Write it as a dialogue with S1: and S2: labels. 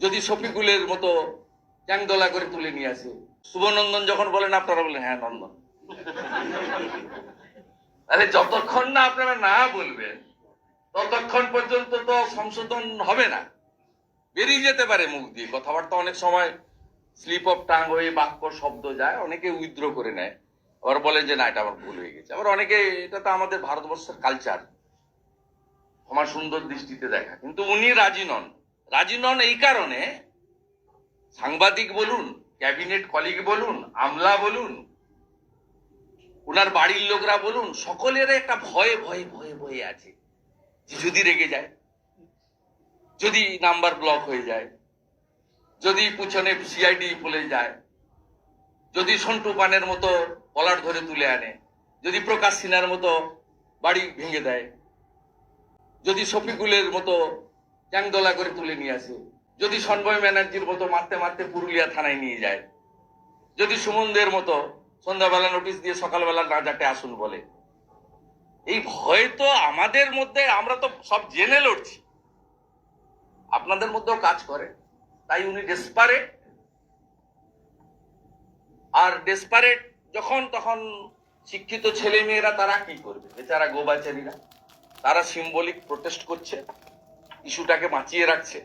S1: যদি শফিকুলের মতো চ্যাংদোলা করে তুলে নিয়ে আসে। শুভনন্দন যখন বলেন, আপনারা বলেন হ্যাঁ নন্দন। আরে, যতক্ষণ না আপনারা না বলবেন, ততক্ষণ পর্যন্ত তো সংশোধন হবে না। বেরিয়ে যেতে পারে মুখ দিয়ে। কথাবার্তা অনেক সময় স্লিপ অফ টাং হয়ে বাক্য, শব্দ যায়, অনেকে উইথড্র করে নেয়। আবার বলে যে, না, এটা আমার ভুল হয়ে গেছে। আবার অনেকে, এটা তো আমাদের ভারতবর্ষের কালচার আমার সুন্দর দৃষ্টিতে দেখা। কিন্তু উনি রাজি নন। রাজি নন এই কারণে সাংবাদিক বলুন, ক্যাবিনেট কলিগ বলুন, আমলা বলুন ওনার বাড়ির লোকরা বলুন সকলের একটা ভয়ে ভয়ে ভয়ে ভয়ে আছে যে যদি রেগে যায়, যদি নাম্বার ব্লক হয়ে যায়, যদি পিছনে সিআইডি বলে যায়, যদি সন্টু পানের মতো কলার ধরে তুলে আনে, যদি প্রকাশ সিনার মতো বাড়ি ভেঙে দেয়, যদি শফিকুলের মতো চ্যাংদোলা করে তুলে নিয়ে আসে। যদি সন্ময় ব্যানার্জির মতো মারতে মারতে পুরুলিয়া থানায় নিয়ে যায়। যদি সুমনদের মতো সন্ধ্যাবেলা নোটিশ দিয়ে সকালবেলা না যাতে আসুন বলে। এই ভয় তো আমাদের মধ্যে, আমরা তো সব জেনে লড়ছি। আপনাদের মধ্যেও কাজ করে, তাই উনি ডেসপারেট আর ডেসপারেট যখন তখন শিক্ষিত ছেলে মেয়েরা তারা কি করবে? বেচারা গোবাচারীরা, তারা সিম্বলিক প্রোটেস্ট করছে। ইস্যুটাকে বাঁচিয়ে রাখছে।